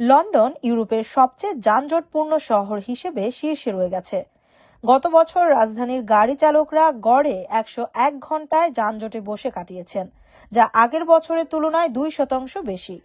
London ইউরোপের সবচেয়ে যানজটপূর্ণ শহর হিসেবে শীর্ষে রয়ে গেছে। গত বছর রাজধানীর গাড়ি চালকরা গড়ে একশো এক ঘন্টায় যানজটে বসে কাটিয়েছেন, যা আগের বছরের তুলনায় দুই শতাংশ বেশি।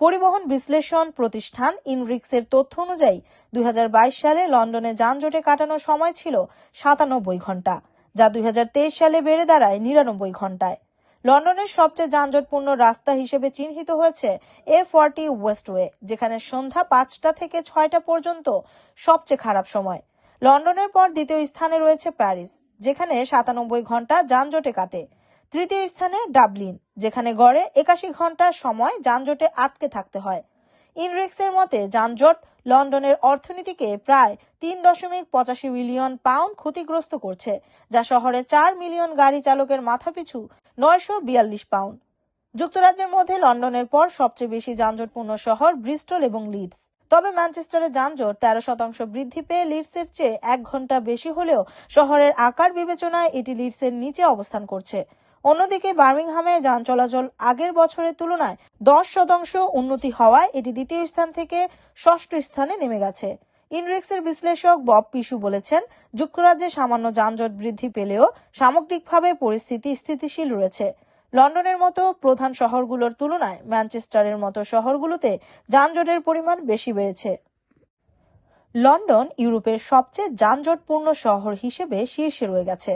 পরিবহন বিশ্লেষণ প্রতিষ্ঠান ইনরিক্সের তথ্য অনুযায়ী, দুই হাজার বাইশ সালে লন্ডনে যানজটে কাটানো সময় ছিল সাতানব্বই ঘণ্টা যা দুই হাজার তেইশ সালে বেড়ে দাঁড়ায় নিরানব্বই ঘন্টায় লন্ডনের সবচেয়ে যানজটপূর্ণ রাস্তা হিসেবে চিহ্নিত হয়েছে এ ফর্টি ওয়েস্টওয়ে যেখানে সন্ধ্যা পাঁচটা থেকে ছয়টা পর্যন্ত সবচেয়ে খারাপ সময়। লন্ডনের পর দ্বিতীয় স্থানে রয়েছে প্যারিস, যেখানে সাতানব্বই ঘণ্টা যানজটে কাটে। তৃতীয় স্থানে ডাবলিন, যেখানে গড়ে একাশি ঘণ্টা সময় যানজটে আটকে থাকতে হয়। ইনরিক্সের মতে, যানজট লন্ডনের অর্থনীতিকে প্রায় তিন দশমিক পঁচাশি বিলিয়ন পাউন্ড ক্ষতিগ্রস্ত করছে, যা শহরে চার মিলিয়ন গাড়ি চালকের মাথাপিছু নয়শো বিয়াল্লিশ পাউন্ড। যুক্তরাজ্যের মধ্যে লন্ডনের পর সবচেয়ে বেশি যানজটপূর্ণ শহর ব্রিস্টল এবং লিডস। তবে ম্যানচেস্টারে যানজট তেরো শতাংশ বৃদ্ধি পেয়ে লিডসের চেয়ে এক ঘণ্টা বেশি হলেও শহরের আকার বিবেচনায় এটি লিডসের নিচে অবস্থান করছে। অন্যদিকে বার্মিংহামে যান চলাচল আগের বছরের তুলনায় দশ শতাংশ উন্নতি হওয়ায় এটি দ্বিতীয় স্থান থেকে ষষ্ঠ স্থানে নেমে গেছে। ইনরিক্সের বিশ্লেষক বব পিসু বলেছেন, যুক্তরাজ্যে সামান্য যানজট বৃদ্ধি পেলেও সামগ্রিকভাবে পরিস্থিতি স্থিতিশীল রয়েছে। লন্ডনের মতো প্রধান শহরগুলোর তুলনায় ম্যানচেস্টারের মতো শহরগুলোতে যানজটের পরিমাণ বেশি বেড়েছে। লন্ডন ইউরোপের সবচেয়ে যানজটপূর্ণ শহর হিসেবে শীর্ষে রয়ে গেছে।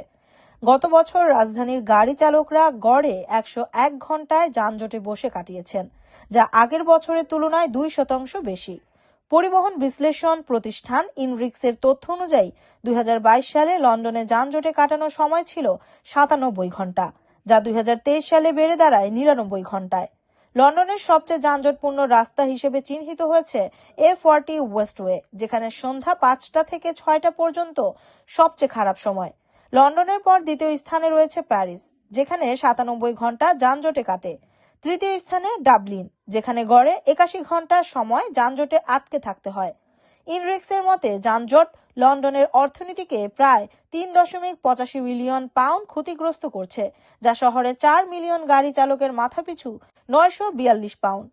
গত বছর রাজধানীর গাড়ি চালকরা গড়ে একশো এক ঘন্টায় যানজটে বসে কাটিয়েছেন, যা আগের বছরের তুলনায় দুই শতাংশ বেশি। পরিবহন বিশ্লেষণ প্রতিষ্ঠান ইনরিক্সের তথ্য অনুযায়ী, দুই হাজার বাইশ সালে লন্ডনে যানজটে কাটানো সময় ছিল সাতানব্বই ঘণ্টা যা দুই হাজার তেইশ সালে বেড়ে দাঁড়ায় নিরানব্বই ঘন্টায় লন্ডনের সবচেয়ে যানজটপূর্ণ রাস্তা হিসেবে চিহ্নিত হয়েছে এ ফর্টি ওয়েস্টওয়ে, যেখানে সন্ধ্যা পাঁচটা থেকে ছয়টা পর্যন্ত সবচেয়ে খারাপ সময়। লন্ডনের পর দ্বিতীয় স্থানে রয়েছে প্যারিস, যেখানে সাতানব্বই ঘণ্টা যানজটে কাটে। তৃতীয় স্থানে ডাবলিন, যেখানে গড়ে একাশি ঘণ্টা সময় যানজটে আটকে থাকতে হয়। ইনরিক্সের মতে, যানজট লন্ডনের অর্থনীতিকে প্রায় তিন দশমিক পঁচাশি বিলিয়ন পাউন্ড ক্ষতিগ্রস্ত করছে, যা শহরে চার মিলিয়ন গাড়ি চালকের মাথাপিছু নয়শো বিয়াল্লিশ পাউন্ড।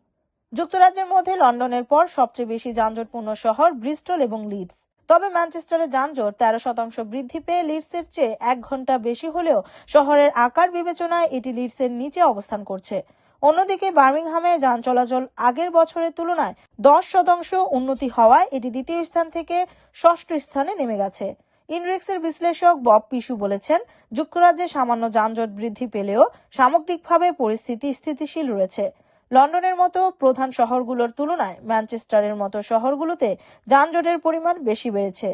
যুক্তরাজ্যের মধ্যে লন্ডনের পর সবচেয়ে বেশি যানজটপূর্ণ শহর ব্রিস্টল এবং লিডস। তবে ম্যানচেস্টারে যানজট তেরো শতাংশ বৃদ্ধি পেয়ে লিডসের চেয়ে এক ঘণ্টা বেশি হলেও শহরের আকার বিবেচনায় এটি লিডসের নিচে অবস্থান করছে। অন্যদিকে বার্মিংহামে যান চলাচল আগের বছরের তুলনায় দশ শতাংশ উন্নতি হওয়ায় এটি দ্বিতীয় স্থান থেকে ষষ্ঠ স্থানে নেমে গেছে। ইনরিক্সের বিশ্লেষক বব পিসু বলেছেন, যুক্তরাজ্যে সামান্য যানজট বৃদ্ধি পেলেও সামগ্রিকভাবে পরিস্থিতি স্থিতিশীল রয়েছে। লন্ডনের মতো প্রধান শহরগুলোর তুলনায় ম্যানচেস্টারের মতো শহরগুলোতে যানজটের পরিমাণ বেশি বেড়েছে।